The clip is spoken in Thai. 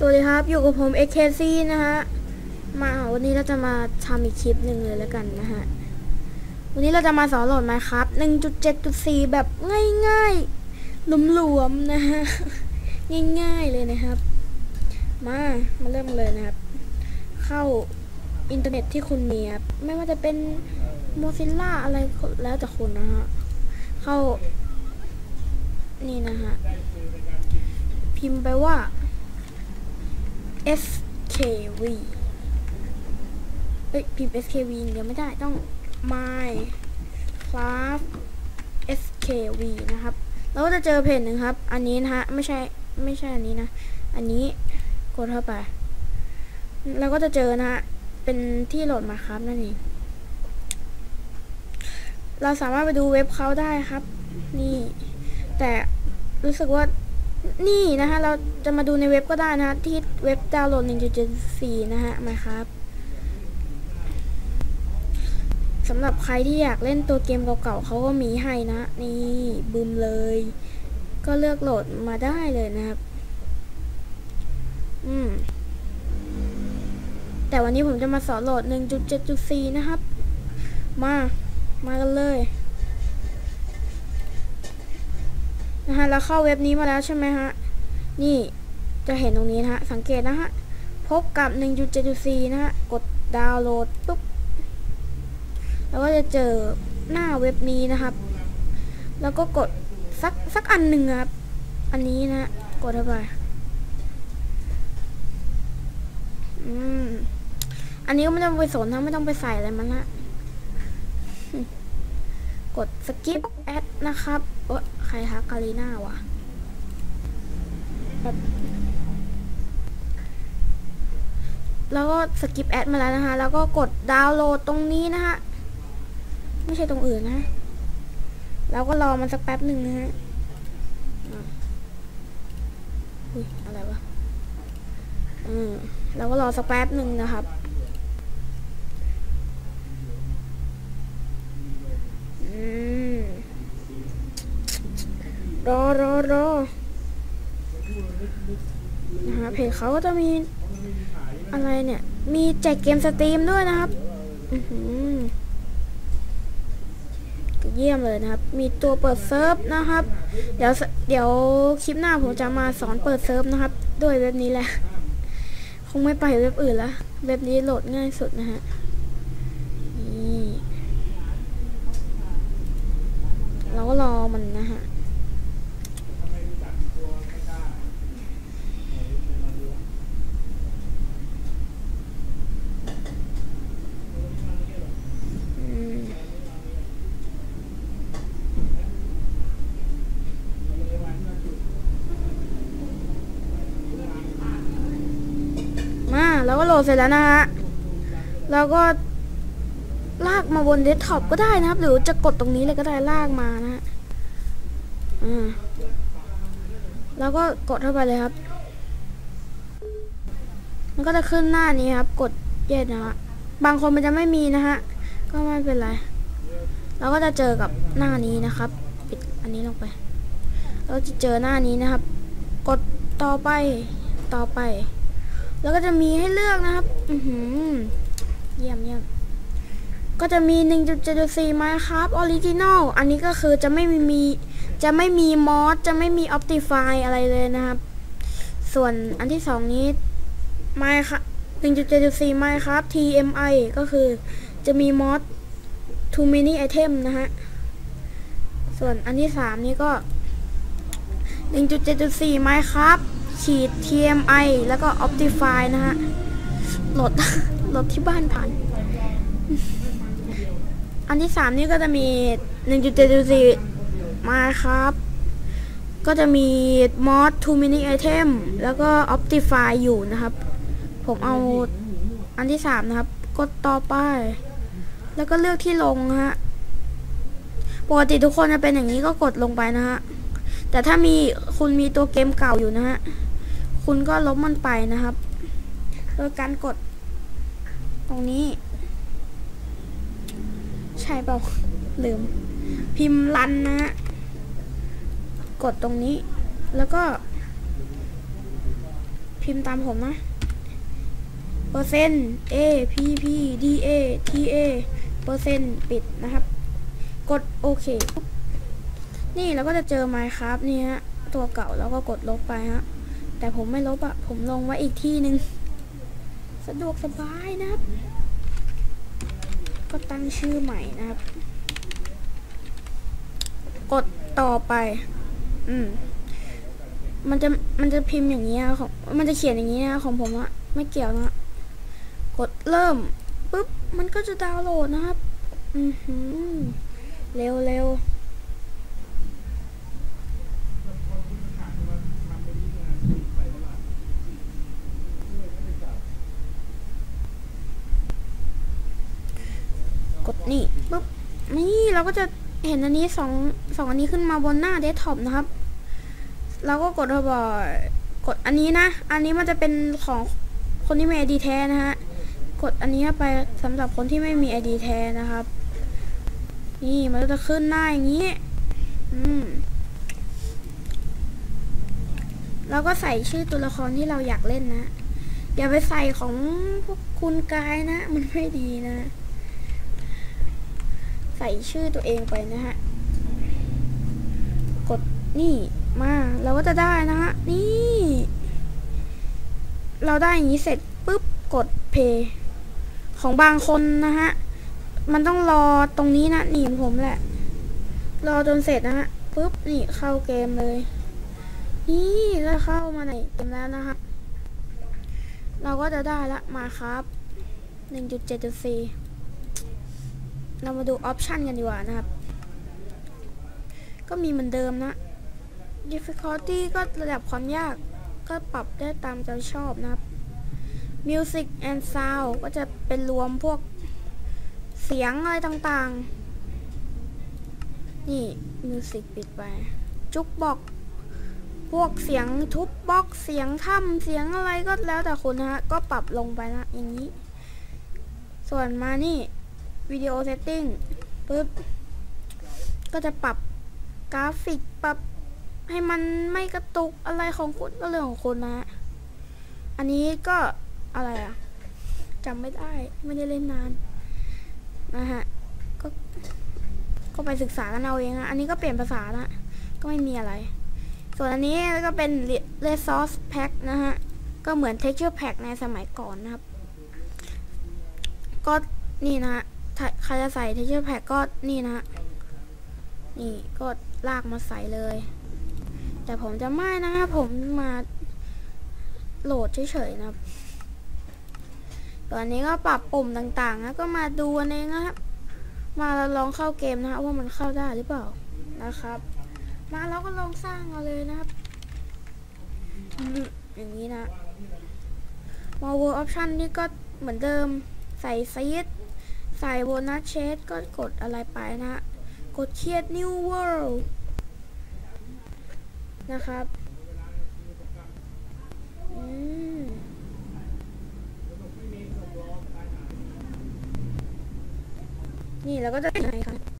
สวัสดีครับ อยู่กับผม XKC นะฮะ มาวันนี้เราจะมาทำอีกคลิปหนึ่งเลยแล้วกันนะฮะ วันนี้เราจะมาสอนโหลดไมครับ1.7.4แบบง่ายๆหลวมๆนะฮะ ง่ายๆเลยนะครับ มา มาเริ่มเลยนะครับ เข้าอินเทอร์เน็ตที่คุณมีครับ ไม่ว่าจะเป็น Mozilla อะไรแล้วแต่คุณนะฮะ เข้า นี่นะฮะ พิมพ์ไปว่า skv เอ้ยพิมพ์ skv เดี๋ยวไม่ได้ต้อง my craft skv นะครับ เราก็จะเจอเพจหนึ่งครับ อันนี้นะฮะ ไม่ใช่ ไม่ใช่อันนี้นะ อันนี้กดเข้าไป เราก็จะเจอนะฮะ เป็นที่โหลดมาครับนั่นเองเราสามารถไปดูเว็บเขาได้ครับ นี่ แต่รู้สึกว่า นี่นะคะเราจะมาดูในเว็บก็ได้นะที่เว็บดาวน์โหลด1.74นะฮะมาครับสำหรับใครที่อยากเล่นตัวเกมเก่าๆเขาก็มีให้นะ นี่บูมเลย ก็เลือกโหลดมาได้เลยนะครับ อืม แต่วันนี้ผมจะมาสอนโหลด 1.7.4 นะครับ มา มากันเลย นะฮะเราเข้าเว็บนี้มาแล้วใช่ไหมฮะ นี่จะเห็นตรงนี้นะฮะ สังเกตนะฮะ พบกับ 1.7.4 นะฮะ กดดาวน์โหลดปุ๊บ แล้วก็จะเจอหน้าเว็บนี้นะครับ แล้วก็กดสักสักอันหนึ่งครับ อันนี้นะกดเข้าไป อืม อันนี้ก็ไม่ต้องไปสนนะไม่ต้องไปใส่อะไรมันละ กด skip ad นะครับเออใครทักกาลีน่าวะแบบแล้วก็สกิปแอดมาแล้วนะคะ แล้วก็กดดาวน์โหลดตรงนี้นะฮะไม่ใช่ตรงอื่นนะ แล้วก็รอมันสักแป๊บหนึ่งนะฮะอุ้ยอะไรวะ อืมแล้วก็รอสักแป๊บหนึ่งนะครับ อืม รอรอรอนะฮะเพจเขาก็จะมีอะไรเนี่ย มีแจกเกมสตรีมด้วยนะครับอือหือเยี่ยมเลยนะครับ มีตัวเปิดเซิร์ฟนะครับ เดี๋ยวเดี๋ยวคลิปหน้าผมจะมาสอนเปิดเซิร์ฟนะครับ ด้วยเว็บนี้แหละ คงไม่ไปเว็บอื่นละ เว็บนี้โหลดง่ายสุดนะฮะ นี่ เราก็รอมันนะฮะมมาแล้วก็โหลดเสร็จแล้วนะฮะ แล้วก็ ลากมาบนเดสก์ท็อปก็ได้นะครับ หรือจะกดตรงนี้เลยก็ได้ลากมานะฮะอ่าแล้วก็กดเข้าไปเลยครับ มันก็จะขึ้นหน้านี้ครับ กดเย็ดนะฮะบางคนมันจะไม่มีนะฮะ ก็ไม่เป็นไร เราก็จะเจอกับหน้านี้นะครับ ปิดอันนี้ลงไป เราจะเจอหน้านี้นะครับ กดต่อไป ต่อไป แล้วก็จะมีให้เลือกนะครับ อือหือ เยี่ยมเยี่ยม ก็จะมี 1.7.4 Minecraft Original อันนี้ก็คือจะไม่มีจะไม่มีมอสจะไม่มี Optify อะไรเลยนะครับ ส่วนอันที่สองนี้ Minecraft 1.7.4 Minecraft TMI ก็คือจะมีมอส too many item นะฮะ ส่วนอันที่สามนี้ก็ 1.7.4 Minecraft ขีด TMI แล้วก็ Optify นะฮะโหลดโหลดที่บ้านผ่าน อันที่สามนี่ก็จะมี1.7.4มาครับ ก็จะมี mod two mini item แล้วก็ optify อยู่นะครับ ผมเอาอันที่สามนะครับ กดต่อไป แล้วก็เลือกที่ลงฮะปกติทุกคนจะเป็นอย่างนี้ก็กดลงไปนะฮะ แต่ถ้ามีคุณมีตัวเกมเก่าอยู่นะฮะ คุณก็ลบมันไปนะครับ โดยการกดตรงนี้ ใช่เปล่าลืม พิมพ์รันนะฮะกดตรงนี้ แล้วก็พิพิมพ์ตามผมนะเปอร์เซ็นต์ A P P D A T A เปอร์เซ็นต์ปิดนะครับ กดโอเค นี่เราก็จะเจอ Minecraft นี่ฮะ ตัวเก่าแล้วก็กดลบไปฮะ แต่ผมไม่ลบอะผมลงไว้อีกที่หนึ่งสะดวกสบายนะครับ ก็ตั้งชื่อใหม่นะครับ กดต่อไป อืม มันจะมันจะพิมพ์อย่างนี้นะของมันจะเขียนอย่างนี้นะของผมอะไม่เกี่ยวนะกดเริ่มปุ๊บมันก็จะดาวน์โหลดนะครับ อือหือเร็วเร็ว กดนี่ปุ๊บ นี่ เราก็จะเห็นอันนี้สองสองอันนี้ขึ้นมาบนหน้าเดสก์ท็อปนะครับ เราก็กดระบอยกดอันนี้นะ อันนี้มันจะเป็นของคนที่มีไอดีแท้นะฮะ กดอันนี้เข้าไปสำหรับคนที่ไม่มีไอดีแท้นะครับ นี่มันก็จะขึ้นหน้าอย่างนี้ อืมเราก็ใส่ชื่อตัวละครที่เราอยากเล่นนะ อย่าไปใส่ของพวกคุณกายนะ มันไม่ดีนะ ใส่ชื่อตัวเองไปนะฮะ กดนี่มาเราก็จะได้นะฮะ นี่ เราได้อย่างนี้เสร็จปุ๊บกดเพย์ของบางคนนะฮะ มันต้องรอตรงนี้นะหนีเหมือนผมแหละ รอจนเสร็จนะฮะปุ๊บนี่เข้าเกมเลย นี่ก็เข้ามาในเกมแล้วนะฮะเราก็จะได้ละมาครับ 1.7.4 เรามาดูออปชันกันดีกว่านะครับ ก็มีเหมือนเดิมนะ difficulty ก็ระดับความยากก็ปรับได้ตามใจชอบนะครับ music and sound ก็จะเป็นรวมพวกเสียงอะไรต่างๆ นี่ music ปิดไป จุกบอกพวกเสียงทุบบ็อกเสียงถ้ำเสียงอะไรก็แล้วแต่คุณนะฮะ ก็ปรับลงไปนะ อย่างนี้ ส่วนมานี่ วิดีโอเซตติ้งปุ๊บ ก็จะปรับกราฟิกปรับให้มันไม่กระตุกอะไรของคุณก็เรื่องของคุณนะฮะอันนี้ก็อะไรอะจำไม่ได้ไม่ได้เล่นนานนะฮะก็ก็ไปศึกษากันเอาเองนะ อันนี้ก็เปลี่ยนภาษานะ ก็ไม่มีอะไร ส่วนอันนี้ก็เป็น resource pack นะฮะ ก็เหมือน texture pack ในสมัยก่อนนะครับ ก็นี่นะฮะ ใครจะใส่ texture pack ก็นี่นะ นี่ก็ลากมาใส่เลย แต่ผมจะไม่นะฮะผมมาโหลดเฉยๆนะครับตอนนี้ก็ปรับปุ่มต่างๆนะก็มาดูนเองนะครับ มาเราลองเข้าเกมนะฮะว่ามันเข้าได้หรือเปล่านะครับ มาเราก็ลองสร้างเอาเลยนะครับอย่างนี้นะมา World Option นี่ก็เหมือนเดิมใส่ซีด ใส่โบนัสเชสก็กดอะไรไปนะ กดเครียด New World นะครับอืมนี่เราก็จะไหนคะ